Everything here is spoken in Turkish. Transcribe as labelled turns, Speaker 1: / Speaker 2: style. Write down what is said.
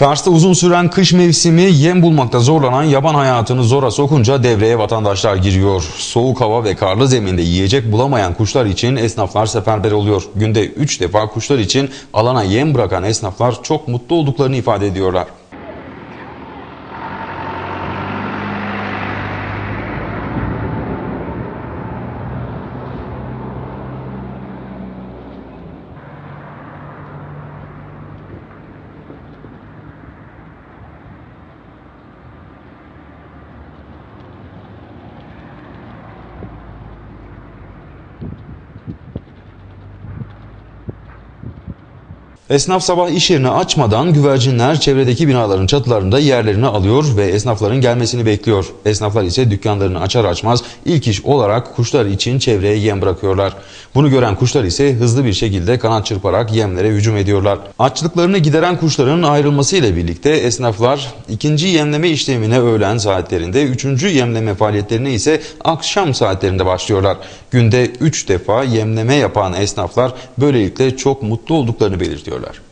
Speaker 1: Kars'ta uzun süren kış mevsimi yem bulmakta zorlanan yaban hayatını zora sokunca devreye vatandaşlar giriyor. Soğuk hava ve karlı zeminde yiyecek bulamayan kuşlar için esnaflar seferber oluyor. Günde 3 defa kuşlar için alana yem bırakan esnaflar çok mutlu olduklarını ifade ediyorlar. Esnaf sabah iş yerini açmadan güvercinler çevredeki binaların çatılarında yerlerini alıyor ve esnafların gelmesini bekliyor. Esnaflar ise dükkanlarını açar açmaz ilk iş olarak kuşlar için çevreye yem bırakıyorlar. Bunu gören kuşlar ise hızlı bir şekilde kanat çırparak yemlere hücum ediyorlar. Açlıklarını gideren kuşların ayrılmasıyla birlikte esnaflar ikinci yemleme işlemine öğlen saatlerinde, üçüncü yemleme faaliyetlerine ise akşam saatlerinde başlıyorlar. Günde 3 defa yemleme yapan esnaflar böylelikle çok mutlu olduklarını belirtiyorlar.